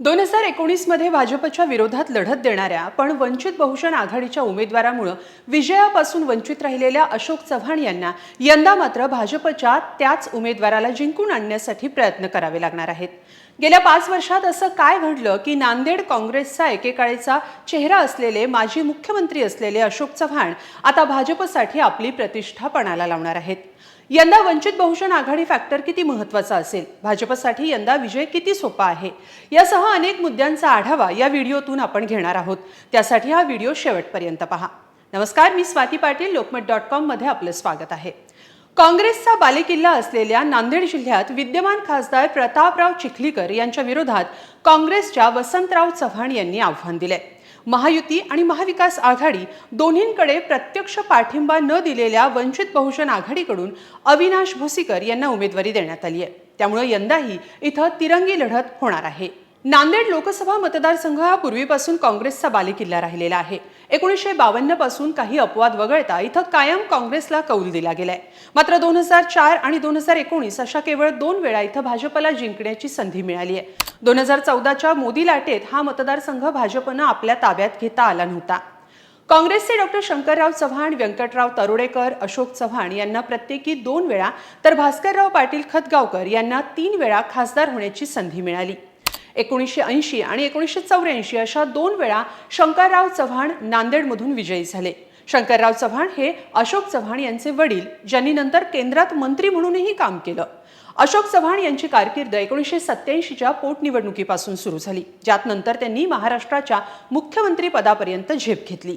दोन हजार एकोणीसमध्ये भाजपच्या विरोधात लढत देणाऱ्या पण वंचित बहुजन आघाडीच्या उमेदवारामुळं विजयापासून वंचित राहिलेल्या अशोक चव्हाण यांना यंदा मात्र भाजपच्या त्याच उमेदवाराला जिंकून आणण्यासाठी प्रयत्न करावे लागणार आहेत. गेल्या पाच वर्षात असं काय घडलं की नांदेड काँग्रेसचा एकेकाळीचा चेहरा असलेले माजी मुख्यमंत्री असलेले अशोक चव्हाण आता भाजपसाठी आपली प्रतिष्ठा पणाला लावणार आहेत. यंदा वंचित बहुजन आघाडी फॅक्टर किती महत्त्वाचा असेल? भाजपसाठी यंदा विजय किती सोपा आहे? यासह अनेक मुद्द्यांचा आढावा या व्हिडिओतून आपण घेणार आहोत. त्यासाठी हा व्हिडिओ शेवटपर्यंत पहा. नमस्कार मी स्वाती पाटील लोकमत डॉट कॉममध्ये आपलं स्वागत आहे. काँग्रेसचा बालेकिल्ला असलेल्या नांदेड जिल्ह्यात विद्यमान खासदार प्रतापराव चिखलीकर यांच्या विरोधात काँग्रेसच्या वसंतराव चव्हाण यांनी आव्हान दिले महायुती आणि महाविकास आघाडी दोन्हींकडे प्रत्यक्ष पाठिंबा न दिलेल्या वंचित बहुजन आघाडीकडून अविनाश भुसीकर यांना उमेदवारी देण्यात आली आहे त्यामुळे यंदाही इथं तिरंगी लढत होणार आहे. नांदेड लोकसभा मतदारसंघ हा पूर्वीपासून काँग्रेसचा बालेकिल्ला राहिलेला आहे. एकोणीसशे बावन्नपासून काही अपवाद वगळता इथं कायम काँग्रेसला कौल दिला गेलाय. मात्र दोन हजार चार आणि दोन हजार एकोणीस अशा केवळ दोन वेळा इथं भाजपला जिंकण्याची संधी मिळाली आहे. दोन हजार चौदाच्या मोदी लाटेत हा मतदारसंघ भाजपनं आपल्या ताब्यात घेता आला नव्हता. काँग्रेसचे डॉक्टर शंकरराव चव्हाण व्यंकटराव तरोडेकर अशोक चव्हाण यांना प्रत्येकी दोन वेळा तर भास्करराव पाटील खतगावकर यांना तीन वेळा खासदार होण्याची संधी मिळाली. एकोणीसशे ऐंशी आणि एकोणीसशे चौऱ्याऐंशी अशा दोन वेळा शंकरराव चव्हाण नांदेडमधून विजयी झाले. शंकरराव चव्हाण हे अशोक चव्हाण यांचे वडील ज्यांनी नंतर केंद्रात मंत्री म्हणूनही काम केलं. अशोक चव्हाण यांची कारकीर्द एकोणीसशे सत्याऐंशीच्या पोटनिवडणुकीपासून सुरू झाली ज्यात नंतर त्यांनी महाराष्ट्राच्या मुख्यमंत्री पदापर्यंत झेप घेतली.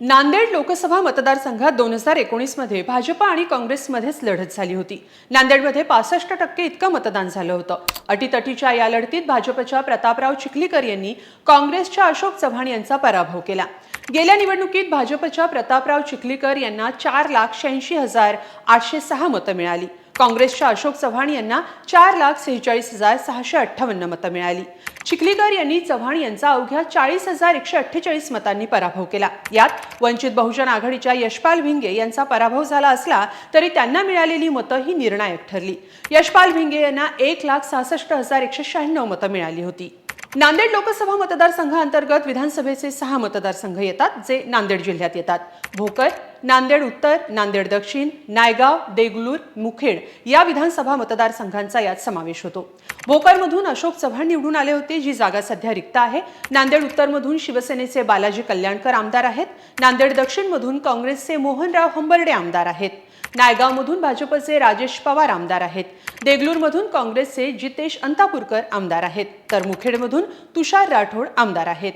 नांदेड लोकसभा मतदारसंघात दोन हजार एकोणीसमध्ये भाजप आणि काँग्रेसमध्येच लढत झाली होती. नांदेडमध्ये पासष्ट टक्के इतकं मतदान झालं होतं. अटीतटीच्या या लढतीत भाजपच्या प्रतापराव चिखलीकर यांनी काँग्रेसच्या अशोक चव्हाण यांचा पराभव केला. गेल्या निवडणुकीत भाजपच्या प्रतापराव चिखलीकर यांना चार लाख शहाऐंशी हजार आठशे सहा मतं मिळाली. काँग्रेसच्या अशोक चव्हाण यांना चार लाख सेहेचाळीस हजार सहाशे अठ्ठावन्न मतं मिळाली. चिखलीकर यांनी चव्हाण यांचा अवघ्या चाळीस हजार एकशे अठ्ठेचाळीस मतांनी पराभव केला. यात वंचित बहुजन आघाडीच्या यशपाल भिंगे यांचा पराभव झाला असला तरी त्यांना मिळालेली मतं ही निर्णायक ठरली. यशपाल भिंगे यांना एक लाख सहासष्ट हजार एकशे शहाण्णव मतं मिळाली होती. नांदेड लोकसभा मतदारसंघाअंतर्गत विधानसभेचे सहा मतदारसंघ येतात जे नांदेड जिल्ह्यात येतात. भोकर नांदेड उत्तर नांदेड दक्षिण नायगाव देगलूर मुखेड या विधानसभा मतदारसंघांचा यात समावेश होतो. भोकरमधून अशोक चव्हाण निवडून आले होते जी जागा सध्या रिक्त आहे. नांदेड उत्तरमधून शिवसेनेचे बालाजी कल्याणकर आमदार आहेत. नांदेड दक्षिणमधून काँग्रेसचे मोहनराव हंबर्डे आमदार आहेत. नायगावमधून भाजपचे राजेश पवार आमदार आहेत. देगलूरमधून काँग्रेसचे जितेश अंतापूरकर आमदार आहेत. तर मुखेडमधून तुषार राठोड आमदार आहेत.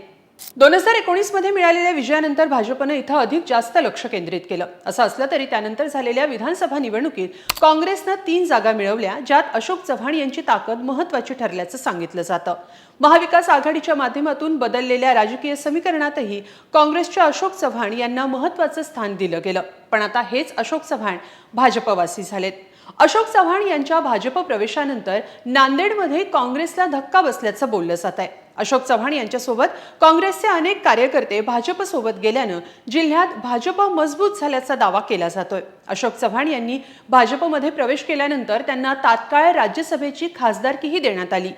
दोन हजार एकोणीसमध्ये मिळालेल्या विजयानंतर भाजपनं इथं अधिक जास्त लक्ष केंद्रित केलं. असं असलं तरी त्यानंतर झालेल्या विधानसभा निवडणुकीत काँग्रेसनं तीन जागा मिळवल्या ज्यात अशोक चव्हाण यांची ताकद महत्वाची ठरल्याचं सांगितलं जातं. महाविकास आघाडीच्या माध्यमातून बदललेल्या राजकीय समीकरणातही काँग्रेसच्या अशोक चव्हाण यांना महत्वाचं स्थान दिलं गेलं. पण आता हेच अशोक चव्हाण भाजपवासी झालेत. अशोक चव्हाण यांच्या भाजप प्रवेशानंतर नांदेडमध्ये काँग्रेसला धक्का बसल्याचं बोललं जात आहे अशोक चव्हाण यांच्यासोबत काँग्रेसचे अनेक कार्यकर्ते भाजपसोबत गेल्यानं जिल्ह्यात भाजप मजबूत झाल्याचा दावा केला जातोय. अशोक चव्हाण यांनी भाजपमध्ये प्रवेश केल्यानंतर त्यांना तात्काळ राज्यसभेची खासदारकीही देण्यात आली.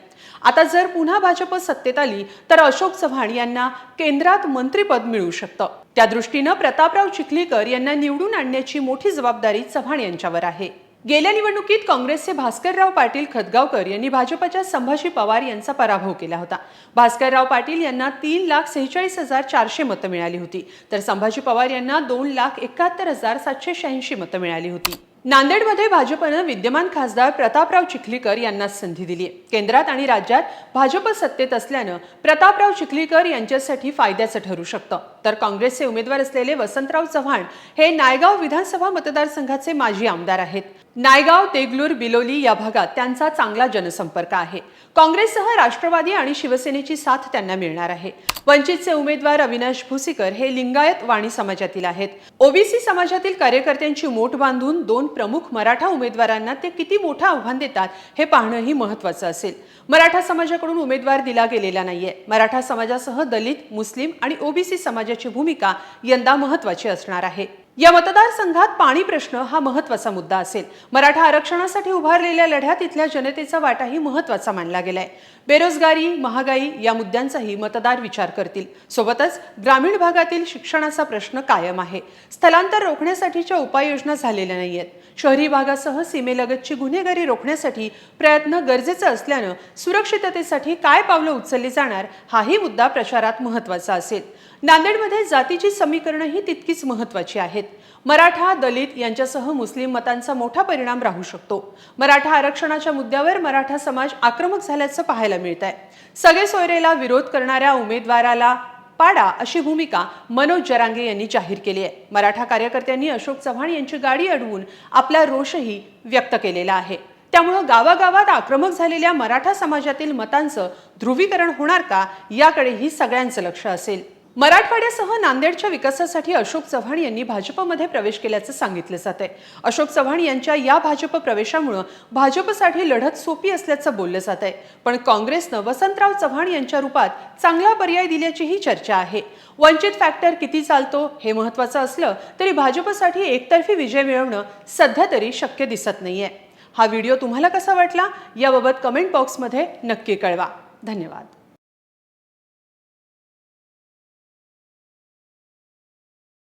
आता जर पुन्हा भाजप सत्तेत आली तर अशोक चव्हाण यांना केंद्रात मंत्रीपद मिळू शकतं. त्या दृष्टीनं प्रतापराव चिखलीकर यांना निवडून आणण्याची मोठी जबाबदारी चव्हाण यांच्यावर आहे. गेल्या निवडणुकीत काँग्रेसचे भास्करराव पाटील खतगावकर यांनी भाजपच्या संभाजी पवार यांचा पराभव केला होता. भास्करराव पाटील यांना तीन लाख सेहेचाळीस हजार चारशे मतं मिळाली होती. तर संभाजी पवार यांना दोन लाख एकाहत्तर हजार सातशे शहाऐंशी मतं मिळाली होती. नांदेडमध्ये भाजपनं विद्यमान खासदार प्रतापराव चिखलीकर यांना संधी दिली आहे. केंद्रात आणि राज्यात भाजप सत्तेत असल्यानं प्रतापराव चिखलीकर यांच्यासाठी फायद्याचं ठरू शकतं. तर काँग्रेसचे उमेदवार असलेले वसंतराव चव्हाण हे नायगाव विधानसभा मतदारसंघाचे माजी आमदार आहेत. नायगाव देगलूर बिलोली या भागात त्यांचा चांगला जनसंपर्क आहे. काँग्रेससह राष्ट्रवादी आणि शिवसेनेची साथ त्यांना मिळणार आहे. वंचितचे उमेदवार अविनाश भुसीकर हे लिंगायत वाणी समाजातील आहेत. ओबीसी समाजातील कार्यकर्त्यांची मोठ बांधून दोन प्रमुख मराठा उमेदवारांना ते किती मोठं आव्हान देतात हे पाहणंही महत्वाचं असेल. मराठा समाजाकडून उमेदवार दिला गेलेला नाहीये. मराठा समाजासह दलित मुस्लिम आणि ओबीसी समाजाची भूमिका यंदा महत्वाची असणार आहे. या मतदारसंघात पाणी प्रश्न हा महत्त्वाचा मुद्दा असेल. मराठा आरक्षणासाठी उभारलेल्या लढ्यात इथल्या जनतेचा वाटाही महत्त्वाचा मानला गेलाय. बेरोजगारी महागाई या मुद्द्यांचाही मतदार विचार करतील. सोबतच ग्रामीण भागातील शिक्षणाचा प्रश्न कायम आहे. स्थलांतर रोखण्यासाठीच्या उपाययोजना झालेल्या नाहीयेत. शहरी भागासह सीमेलगतची गुन्हेगारी रोखण्यासाठी प्रयत्न गरजेचं असल्यानं सुरक्षिततेसाठी काय पावलं उचलली जाणार हाही मुद्दा प्रचारात महत्त्वाचा असेल. नांदेडमध्ये जातीची समीकरणंही तितकीच महत्वाची आहेत. मराठा दलित यांच्यासह मुस्लिम मतांचा मोठा परिणाम राहू शकतो. मराठा आरक्षणाच्या मुद्द्यावर मराठा समाज आक्रमक झाल्याचं पाहायला मिळत आहे सगळे सोयरेला विरोध करणाऱ्या उमेदवाराला पाडा अशी भूमिका मनोज जरांगे यांनी जाहीर केली आहे. मराठा कार्यकर्त्यांनी अशोक चव्हाण यांची गाडी अडवून आपला रोषही व्यक्त केलेला आहे. त्यामुळं गावागावात आक्रमक झालेल्या मराठा समाजातील मतांचं ध्रुवीकरण होणार का याकडेही सगळ्यांचं लक्ष असेल. मराठवाड्यासह नांदेडच्या विकासासाठी अशोक चव्हाण यांनी भाजपमध्ये प्रवेश केल्याचं सांगितलं जात आहे. अशोक चव्हाण यांच्या या भाजप प्रवेशामुळं भाजपसाठी लढत सोपी असल्याचं बोललं जात आहे. पण काँग्रेसनं वसंतराव चव्हाण यांच्या रूपात चांगला पर्याय दिल्याचीही चर्चा आहे. वंचित फॅक्टर किती चालतो हे महत्वाचं असलं तरी भाजपसाठी एकतर्फी विजय मिळवणं सध्या तरी शक्य दिसत नाहीये. हा व्हिडिओ तुम्हाला कसा वाटला याबाबत कमेंट बॉक्समध्ये नक्की कळवा. धन्यवाद.